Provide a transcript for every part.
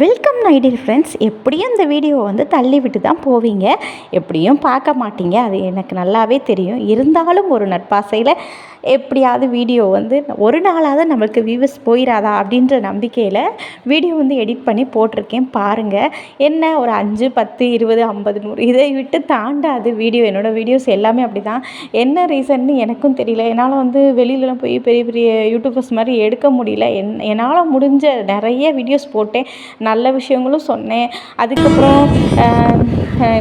Welcome நைடில் friends எப்படியும் இந்த வீடியோவை வந்து தள்ளி விட்டு தான் போவீங்க. எப்படியும் பார்க்க மாட்டீங்க. அது எனக்கு நல்லாவே தெரியும். இருந்தாலும் ஒரு நட்பாசையில் எப்படியாவது வீடியோ வந்து ஒரு நாளாவது நம்மளுக்கு வியூவர்ஸ் போயிடாதா அப்படின்ற நம்பிக்கையில் வீடியோ வந்து எடிட் பண்ணி போட்டிருக்கேன். பாருங்கள் என்ன? ஒரு அஞ்சு பத்து இருபது ஐம்பது நூறு இதை விட்டு தாண்டாது வீடியோ என்னோடய வீடியோஸ் எல்லாமே அப்படி தான் என்ன ரீசன்னு எனக்கும் தெரியல. என்னால் வந்து வெளியிலலாம் போய் பெரிய பெரிய யூடியூபர்ஸ் மாதிரி எடுக்க முடியல. என் என்னால் முடிஞ்ச நிறைய வீடியோஸ் போட்டேன். நல்ல விஷயங்களும் சொன்னேன். அதுக்கப்புறம்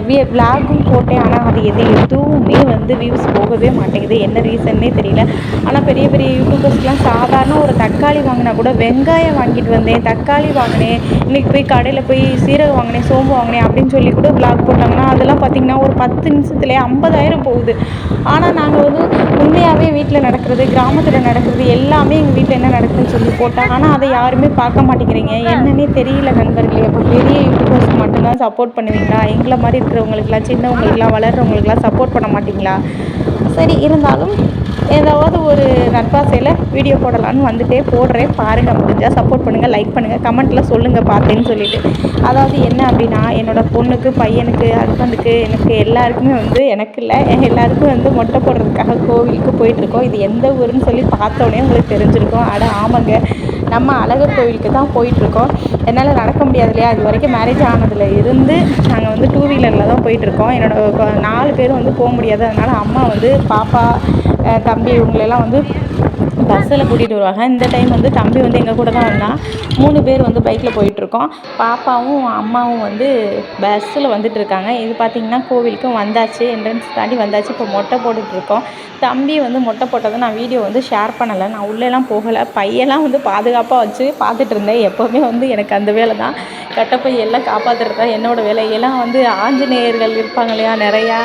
விலாகும் போட்டேன். ஆனால் அது எது எதுவுமே வந்து வியூஸ் போகவே மாட்டேங்குது. என்ன ரீசன்னே தெரியல. ஆனால் பெரிய பெரிய யூடியூபர்ஸ்லாம் சாதாரண ஒரு தக்காளி வாங்கினா கூட வெங்காயம் வாங்கிட்டு வந்தேன் தக்காளி வாங்கினேன் இன்றைக்கி போய் கடையில் போய் சீரகம் வாங்கினேன் சோம்பு வாங்கினேன் அப்படின்னு சொல்லி கூட விலாக் போட்டாங்கன்னா அதெல்லாம் பார்த்திங்கன்னா ஒரு பத்து நிமிஷத்துலேயே ஐம்பதாயிரம் போகுது. ஆனால் நாங்கள் வந்து உண்மையாகவே வீட்டில் நடக்கிறது கிராமத்தில் நடக்கிறது எல்லாமே எங்கள் வீட்டில் என்ன நடக்குதுன்னு சொல்லி போட்டாங்க ஆனால் அதை யாருமே பார்க்க மாட்டேங்கிறீங்க. என்னன்னே தெரியல நண்பர்களே. அப்போ பெரிய யூடியூபர் மட்டும்தான் சப்போர்ட் பண்ணுவீங்களா? எங்களை மாதிரி இருக்கிறவங்களுக்குலாம் சின்னவங்களுக்குலாம் வளர்கிறவங்களுக்குலாம் சப்போர்ட் பண்ண மாட்டிங்களா? சரி இருந்தாலும் ஏதாவது ஒரு நட்பாசையில் வீடியோ போடலான்னு வந்துட்டே போடுறேன். பாருங்கள் முடிஞ்சால் சப்போர்ட் பண்ணுங்கள் லைக் பண்ணுங்கள் கமெண்ட்டில் சொல்லுங்கள் பார்த்தேன்னு சொல்லிவிட்டு அதாவது என்ன அப்படின்னா என்னோடய பொண்ணுக்கு பையனுக்கு ஹஸ்பண்டுக்கு எனக்கு எல்லாருக்குமே வந்து எனக்கு இல்லை எல்லாருக்கும் வந்து மொட்டை போடுறதுக்காக கோவிலுக்கு போயிட்டுருக்கோம் இது எந்த ஊருன்னு சொல்லி பார்த்தோன்னே உங்களுக்கு தெரிஞ்சிருக்கும். அட ஆமாங்க. நம்ம அழகர் கோவிலுக்கு தான் போயிட்டுருக்கோம். என்னால் நடக்க முடியாது இல்லையா? இது வரைக்கும் மேரேஜ் ஆனதில் இருந்து நாங்கள் வந்து டூ வீலரில் தான் போயிட்டுருக்கோம். என்னோடய நாலு பேரும் வந்து போக முடியாது. அதனால் அம்மா வந்து பாப்பா தம்பி இவங்களெல்லாம் வந்து பஸ்ஸில் கூட்டிகிட்டு வருவாங்க. இந்த டைம் வந்து தம்பி வந்து எங்கள் கூட தான் வந்தான். மூணு பேர் வந்து பைக்கில் போயிட்டுருக்கோம். பாப்பாவும் அம்மாவும் வந்து பஸ்ஸில் வந்துட்டுருக்காங்க. இது பார்த்திங்கன்னா கோவிலுக்கும் வந்தாச்சு. என்ட்ரன்ஸ் தாண்டி வந்தாச்சு. இப்போ மொட்டை போட்டுட்ருக்கோம் தம்பி வந்து மொட்டை போட்டதை நான் வீடியோ வந்து ஷேர் பண்ணலை. நான் உள்ளேலாம் போகலை. பையெல்லாம் வந்து பாதுகாப்பாக வச்சு பார்த்துட்டு இருந்தேன். எப்போவுமே வந்து எனக்கு அந்த வேலை தான். கட்டப்பை எல்லாம் காப்பாற்றுறது தான் என்னோடய வேலை. எல்லாம் வந்து ஆஞ்சநேயர்கள் இருப்பாங்க இல்லையா? நிறையா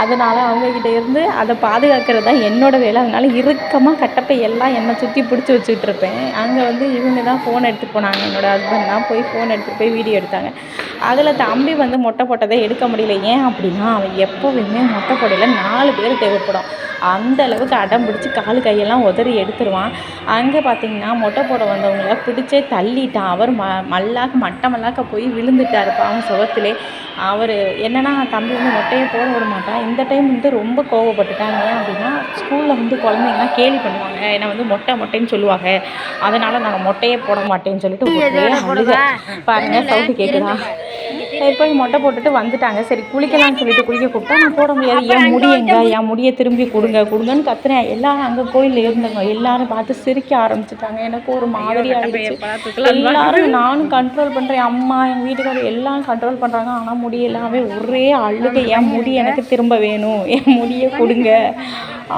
அதனால் அவங்கக்கிட்ட இருந்து அதை பாதுகாக்கிறது தான் என்னோடய வேலை. அதனால் இறுக்கமாக கட்டப்பை எல்லாம் என்னை சுற்றி பிடிச்சி வச்சுட்ருப்பேன் அங்கே வந்து இவங்க தான் ஃபோன் எடுத்துகிட்டு போனாங்க. என்னோடய ஹஸ்பண்ட் தான் போய் ஃபோன் எடுத்துகிட்டு போய் வீடியோ எடுத்தாங்க. அதில் தம்பி வந்து மொட்டை போட்டதை எடுக்க முடியல. ஏன் அப்படின்னா அவன் எப்போவுமே மொட்டை போடையில் நாலு பேர் தேவைப்படும். அந்த அளவுக்கு அடம் பிடிச்சி காலு கையெல்லாம் உதறி எடுத்துருவான். அங்கே பார்த்தீங்கன்னா மொட்டை போட வந்தவங்கள பிடிச்சே தள்ளிட்டான். அவர் ம மல்லாக்க மட்டை மல்லாக்க போய் விழுந்துட்டார். பாவம் சுகத்திலே. அவர் என்னென்னா தம்பி வந்து மொட்டையை போட விட மாட்டான். இந்த டைம் வந்து ரொம்ப கோவப்பட்டுட்டாங்க. ஏன் அப்படின்னா ஸ்கூலில் வந்து குழந்தைங்கலாம் கேலி பண்ணுவாங்க. என்னை வந்து மொட்டை மொட்டைன்னு சொல்லுவாங்க. அதனால் நாங்கள் மொட்டையே போட மாட்டேன்னு சொல்லிட்டு பாருங்கள் சவுண்டு கேட்குதா போய் மொட்டை போட்டுட்டு வந்துட்டாங்க. சரி குளிக்கலாம்னு சொல்லிட்டு குளிக்க கூப்பிட்டா நான் போட முடியாது. என் முடியங்க? என் முடியை திரும்பி கொடுங்க? கொடுங்கன்னு கத்துறேன். எல்லாரும் அங்கே கோயிலில் இருந்தவங்க எல்லாரும் பார்த்து சிரிக்க ஆரம்பிச்சிட்டாங்க. எனக்கு ஒரு மாதிரி ஆகிடுச்சு எல்லாரும் நானும் கண்ட்ரோல் பண்ணுறேன் அம்மா எங்கள் வீட்டுக்காரர் எல்லாம் கண்ட்ரோல் பண்ணுறாங்க ஆனால் முடியெல்லாமே ஒரே அழுகை. என் முடி எனக்கு திரும்ப வேணும்? என் முடியை கொடுங்க?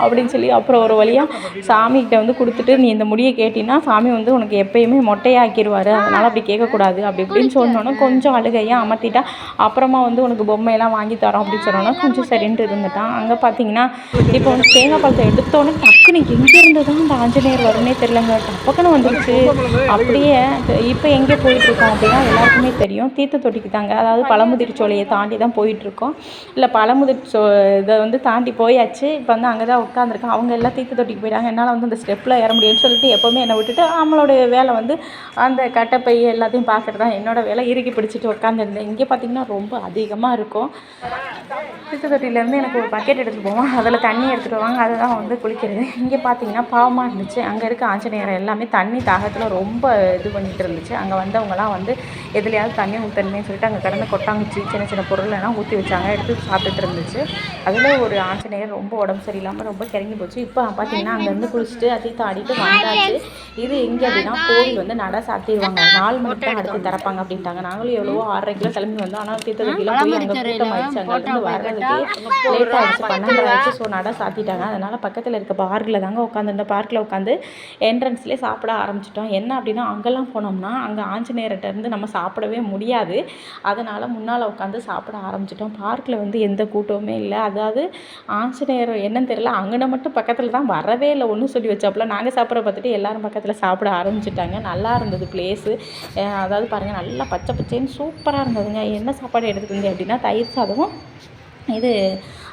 அப்படின்னு சொல்லி அப்புறம் ஒரு வழியாக சாமிகிட்ட வந்து கொடுத்துட்டு நீ இந்த முடியை கேட்டினா சாமி வந்து உனக்கு எப்பயுமே மொட்டையாக்கிடுவார் அதனால் அப்படி கேட்கக்கூடாது. அப்படி இப்படின்னு சொன்னோன்னே கொஞ்சம் அழுகையாக அமர்த்திட்டா அப்புறமா வந்து உனக்கு பொம்மையெல்லாம் வாங்கி தரோம் அப்படின்னு சொன்னோன்னா கொஞ்சம் சரின்ட்டு இருந்துட்டான். அங்கே பார்த்தீங்கன்னா இப்போ வந்து தேங்காய் பழத்தை எடுத்தோன்னே டக்குன்னு எங்கேருந்து தான் அந்த ஆஞ்சநேயர் வரும்னே தெரியலங்க. டப்பக்குன்னு வந்துருச்சு. அப்படியே இப்போ எங்கே போயிட்டுருக்கோம் அப்படின்னா எல்லாருக்குமே தெரியும். தீர்த்த தொட்டிக்கு தாங்க. அதாவது பழமுதிர் சோலையை தாண்டி தான் போயிட்டுருக்கோம். இல்லை பழமுதிர் சோ இதை வந்து தாண்டி போயாச்சு. இப்போ வந்து அங்கே தான் தான் உட்காந்துருக்கேன் அவங்க எல்லாம் தீர்த்து தொட்டிக்கு போயிட்டாங்க. என்னால் வந்து அந்த ஸ்டெப்பில் ஏற முடியும்னு சொல்லிட்டு எப்போவுமே என்னை விட்டுட்டு அவங்களோட வேலை வந்து அந்த கட்டப்பை எல்லாத்தையும் பார்க்குறது தான் என்னோடய வேலை இறுக்கி பிடிச்சிட்டு உட்காந்துருந்தேன் இங்கே பார்த்திங்கன்னா ரொம்ப அதிகமாக இருக்கும். தீர்த்து தொட்டிலேருந்து எனக்கு ஒரு பக்கெட் எடுத்துகிட்டு போவோம் அதில் தண்ணி எடுத்துகிட்டு வாங்க. அதை தான் வந்து குளிக்கிறது. இங்கே பார்த்தீங்கன்னா பாவமாக இருந்துச்சு. அங்கே இருக்க ஆஞ்சநேயர் எல்லாமே தண்ணி தாகத்தில் ரொம்ப இது பண்ணிகிட்டு இருந்துச்சு. அங்கே வந்தவங்கலாம் வந்து எதுலையாவது தண்ணி ஊற்றணுமே சொல்லிட்டு அங்கே கிடந்த கொட்டாங்குச்சி சின்ன சின்ன பொருள் எல்லாம் ஊற்றி வச்சாங்க. எடுத்து சாப்பிட்டுட்டு இருந்துச்சு. அதில் ஒரு ஆஞ்சநேயர் ரொம்ப உடம்பு சரியில்லாமல் ரொம்ப கிறங்கி போச்சு. இப்போ பார்த்தீங்கன்னா அங்கேருந்து குளிச்சுட்டு அதையும் தாடிட்டு வந்தாச்சு. இது எங்கே அப்படின்னா கோவில் வந்து நட சாத்திடுவாங்க. நாலு மணிக்கு தான் அடுத்து திறப்பாங்க அப்படின்ட்டாங்க. நாங்களும் எவ்வளவோ ஆறரை கிலோ கிளம்பி வந்தோம். ஆனால் தீர்த்தத்துக்கெல்லாம் போய் அங்கே கூட்டம் ஆயிடுச்சு அங்கேருந்து வர்றதுக்கு லேட் ஆயிடுச்சு பன்னெண்டு ஆயிடுச்சு ஸோ நட சாத்திட்டாங்க. அதனால் பக்கத்தில் இருக்க பார்க்கில் தாங்க உட்காந்து இந்த பார்க்கில் உட்காந்து என்ட்ரன்ஸ்லேயே சாப்பிட ஆரம்பிச்சிட்டோம். என்ன அப்படின்னா அங்கெல்லாம் போனோம்னா அங்கே ஆஞ்சநேயர்கிட்ட இருந்து நம்ம சாப்பிடவே முடியாது. அதனால் முன்னால் உட்காந்து சாப்பிட ஆரம்பிச்சிட்டோம். பார்க்கில் வந்து எந்த கூட்டமுமே இல்லை. அதாவது ஆஞ்சநேயர் என்னன்னு தெரியல. அங்கனை மட்டும் பக்கத்தில் தான் வரவே இல்லை. ஒன்றும் சொல்லி வச்சாப்புல. நாங்கள் சாப்பிட்ற பார்த்துட்டு எல்லோரும் பக்கத்தில் சாப்பிட ஆரம்பிச்சிட்டாங்க. நல்லா இருந்தது பிளேஸு அதாவது பாருங்கள் நல்லா பச்சை பச்சைன்னு சூப்பராக இருந்ததுங்க. என்ன சாப்பாடு எடுத்துக்கிங்க அப்படின்னா தயிர் சாதமும் இது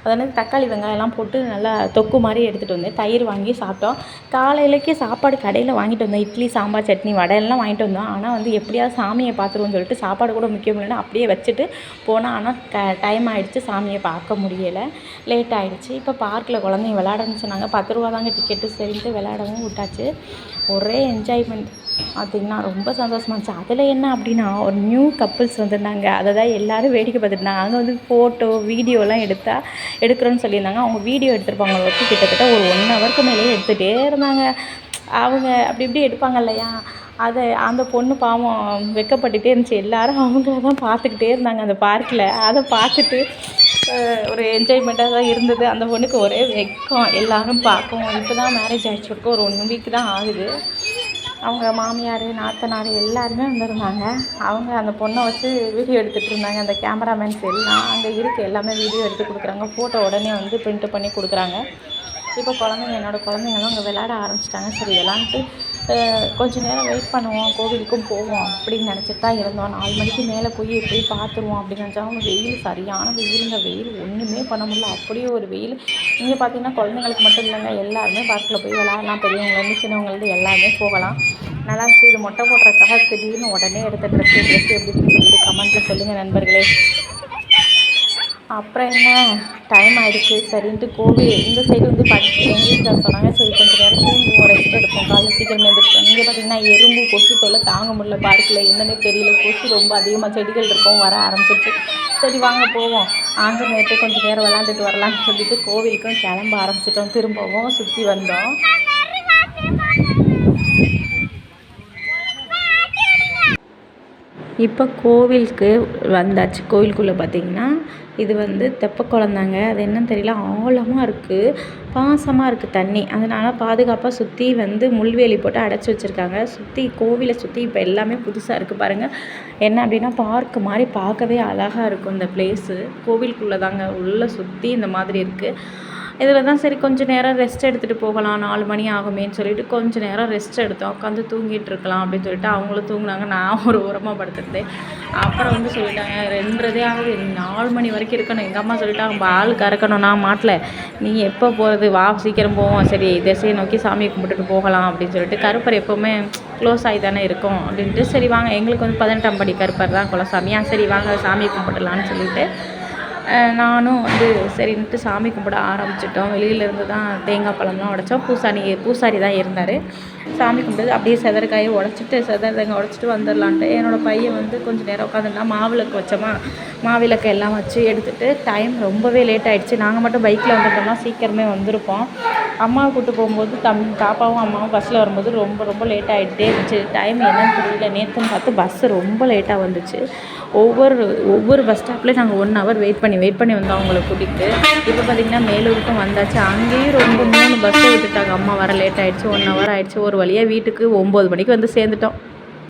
அதனால் தக்காளி வெங்காயம்லாம் போட்டு நல்லா தொக்கு மாதிரி எடுத்துகிட்டு வந்தேன். தயிர் வாங்கி சாப்பிட்டோம். காலையிலக்கே சாப்பாடு கடையில் வாங்கிட்டு வந்தோம் இட்லி சாம்பார் சட்னி வடையெல்லாம் வாங்கிட்டு வந்தோம். ஆனால் வந்து எப்படியாவது சாமியை பார்த்துருவோம்னு சொல்லிட்டு சாப்பாடு கூட முக்கியம் இல்லைன்னு அப்படியே வச்சுட்டு போனால் ஆனால் க டைம் ஆகிடுச்சு சாமியை பார்க்க முடியலை. லேட் ஆகிடுச்சு இப்போ பார்க்கில் குழந்தைங்க விளாடன்னு சொன்னாங்க. பத்து ரூபா தாங்க டிக்கெட்டு சரின்ட்டு விளையாடவும் விட்டாச்சு. ஒரே என்ஜாய்மெண்ட் பார்த்திங்கன்னா ரொம்ப சந்தோஷமா இருந்துச்சு. அதில் என்ன அப்படின்னா ஒரு நியூ கப்புள்ஸ் வந்திருந்தாங்க. அதை தான் எல்லோரும் வேடிக்கை பார்த்துட்டு அங்கே வந்து ஃபோட்டோ வீடியோலாம் எடுத்தால் எடுக்கிறோன்னு சொல்லியிருந்தாங்க. அவங்க வீடியோ எடுத்திருப்பாங்க வச்சு கிட்டத்தட்ட ஒரு ஒன் ஹவருக்கு மேலேயே எடுத்துகிட்டே இருந்தாங்க. அவங்க அப்படி இப்படி எடுப்பாங்க இல்லையா? அதை அந்த பொண்ணு பாவம் வெக்கப்பட்டுகிட்டே இருந்துச்சு. எல்லாரும் அவங்கள தான் பார்த்துக்கிட்டே இருந்தாங்க அந்த பார்க்கில் அதை பார்த்துட்டு ஒரு என்ஜாய்மெண்ட்டாக தான் இருந்தது. அந்த பொண்ணுக்கு ஒரே வெட்கம் எல்லாரும் பார்க்கும் இப்போ தான் மேரேஜ் ஆகிடுச்சிருக்கோம் ஒரு ஒன் வீக் தான் ஆகுது. அவங்க மாமியார் நாத்தனார் எல்லாருமே வந்திருந்தாங்க. அவங்க அந்த பொண்ணை வச்சு வீடியோ எடுத்துகிட்டு இருந்தாங்க. அந்த கேமராமேன்ஸ் எல்லாம் அங்கே இருக்க. எல்லாமே வீடியோ எடுத்து கொடுக்குறாங்க. ஃபோட்டோ உடனே வந்து பிரிண்ட் பண்ணி கொடுக்குறாங்க. இப்போ குழந்தைங்க என்னோடய குழந்தைங்களும் அங்கே விளையாட ஆரம்பிச்சிட்டாங்க. சரி விளாண்டுட்டு கொஞ்சம் நேரம் வெயிட் பண்ணுவோம் கோவிலுக்கும் போவோம் அப்படின்னு நினச்சிட்டு தான் இருந்தோம். நாலு மணிக்கு மேலே போய் போய் பார்த்துருவோம் அப்படின்னு நினச்சாங்க வெயில் சரியான வெயிலுங்க வெயில் ஒன்றுமே பண்ண முடியல. அப்படியே ஒரு வெயில். இங்கே பார்த்தீங்கன்னா குழந்தைங்களுக்கு மட்டும் இல்லைங்க எல்லாருமே பார்க்கில் போய் விளாட்லாம் பெரியவங்கலேருந்து சின்னவங்கலேருந்து எல்லாருமே போகலாம். நல்லா இருந்துச்சு. இது மொட்டை போடுறதுக்காக திடீர்னு உடனே எடுத்த ட்ரெஸ்ஸு ட்ரெஸ் எப்படின்னு சொல்லிட்டு கமெண்ட்டில் சொல்லுங்கள் நண்பர்களே. அப்புறம் என்ன? டைம் ஆகிடுச்சு சரின்ட்டு கோவில் இந்த சைடு வந்து பார்த்துட்டு எங்கள் வீட்டில் சொன்னாங்க. சரி கொஞ்சம் நேரம் தூங்குவோம் ரெஸ்ட் எடுப்போம். காலையில் சீக்கிரம் எழுந்திரிச்சோம் இங்கே பார்த்திங்கன்னா எறும்பு கொசு தொல்லை தாங்க முடியல. பார்க்கில் என்னன்னே தெரியல. கொசு ரொம்ப அதிகமாக செடிகள் இருக்கும் வர ஆரம்பிச்சிருச்சு. சரி வாங்க போவோம். ஆஞ்சநேயர்கிட்ட கொஞ்சம் நேரம் விளாண்டுட்டு வரலான்னு சொல்லிட்டு கோவிலுக்கும் கிளம்ப ஆரம்பிச்சிட்டோம். திரும்பவும் சுற்றி வந்தோம். இப்போ கோவிலுக்கு வந்தாச்சு. கோவிலுக்குள்ளே பார்த்திங்கன்னா இது வந்து தெப்பக்குளந்தாங்க அது என்னன்னு தெரியல. ஆழமாக இருக்குது பாசமாக இருக்குது தண்ணி. அதனால் பாதுகாப்பாக சுற்றி வந்து முள்வேலி போட்டு அடைச்சி வச்சுருக்காங்க. சுற்றி கோவிலை சுற்றி இப்போ எல்லாமே புதுசாக இருக்குது பாருங்கள் என்ன அப்படின்னா பார்க்கு மாதிரி பார்க்கவே அழகாக இருக்கும் இந்த ப்ளேஸு கோவிலுக்குள்ளே தாங்க உள்ளே சுற்றி இந்த மாதிரி இருக்குது இதில் தான் சரி கொஞ்சம் நேரம் ரெஸ்ட் எடுத்துகிட்டு போகலாம் நாலு மணி ஆகுமேன்னு சொல்லிட்டு கொஞ்சம் நேரம் ரெஸ்ட் எடுத்தோம். உட்காந்து தூங்கிட்டு இருக்கலாம் அப்படின்னு சொல்லிட்டு அவங்களும் தூங்கினாங்க. நான் ஒரு உரமாக படுத்துருந்தேன். அப்புறம் வந்து சொல்லிட்டாங்க ரெண்டுறதே ஆகுது. நாலு மணி வரைக்கும் இருக்கணும். எங்கள் அம்மா சொல்லிட்டாங்க பால் கறக்கணும். நான் மாட்டில். நீ எப்போ போகிறது வா சீக்கிரம் போவோம் சரி திசையை நோக்கி சாமியை கும்பிட்டுட்டு போகலாம். அப்படின்னு சொல்லிட்டு கருப்பர் எப்போவுமே க்ளோஸ் ஆகி தானே இருக்கும் அப்படின்ட்டு சரி வாங்க. எங்களுக்கு வந்து பதினெட்டாம் படி கருப்பர் தான் குலசாமியா சரி வாங்க. சாமியை கும்பிடலான்னு சொல்லிட்டு நானும் வந்து சரின்ட்டு சாமி கும்பிட ஆரம்பிச்சிட்டோம். வெளியிலேருந்து தான் தேங்காய் பழம்லாம் உடைச்சோம். பூசாரி பூசாரி தான் இருந்தார். சாமி கும்பிட்டு அப்படியே செதற்காயை உடச்சிட்டு செதர் தேங்காய் உடச்சிட்டு வந்துடலான்ட்டு என்னோடய பையன் வந்து கொஞ்சம் நேரம் உட்காந்துருந்தா மாவிளக்கு வச்சோமா. மாவிளக்கு எல்லாம் வச்சு எடுத்துகிட்டு டைம் ரொம்பவே லேட் ஆகிடுச்சு நாங்கள் மட்டும் பைக்கில் வந்துட்டோம்னா சீக்கிரமே வந்திருப்போம். அம்மாவை கூப்பிட்டு போகும்போது தம் பாப்பாவும் அம்மாவும் பஸ்ஸில் வரும்போது ரொம்ப ரொம்ப லேட் ஆகிட்டே இருந்துச்சு. டைம் என்னன்னு தெரியல நேற்றுன்னு பார்த்து பஸ்ஸு ரொம்ப லேட்டாக வந்துச்சு. ஒவ்வொரு ஒவ்வொரு பஸ் ஸ்டாப்லேயும் நாங்கள் ஒன் ஹவர் வெயிட் பண்ணி வெயிட் பண்ணி வந்தோம் அவங்கள கூட்டிகிட்டு இப்போ பார்த்திங்கன்னா மேலூருக்கும் வந்தாச்சு. அங்கேயும் ரொம்ப மூணு பஸ்ஸை விட்டுட்டாங்க. அம்மா வர லேட் ஆகிடுச்சு ஒன் ஹவர் ஆகிடுச்சு ஒரு வழியாக வீட்டுக்கு ஒம்பது மணிக்கு வந்து சேர்ந்துட்டோம்.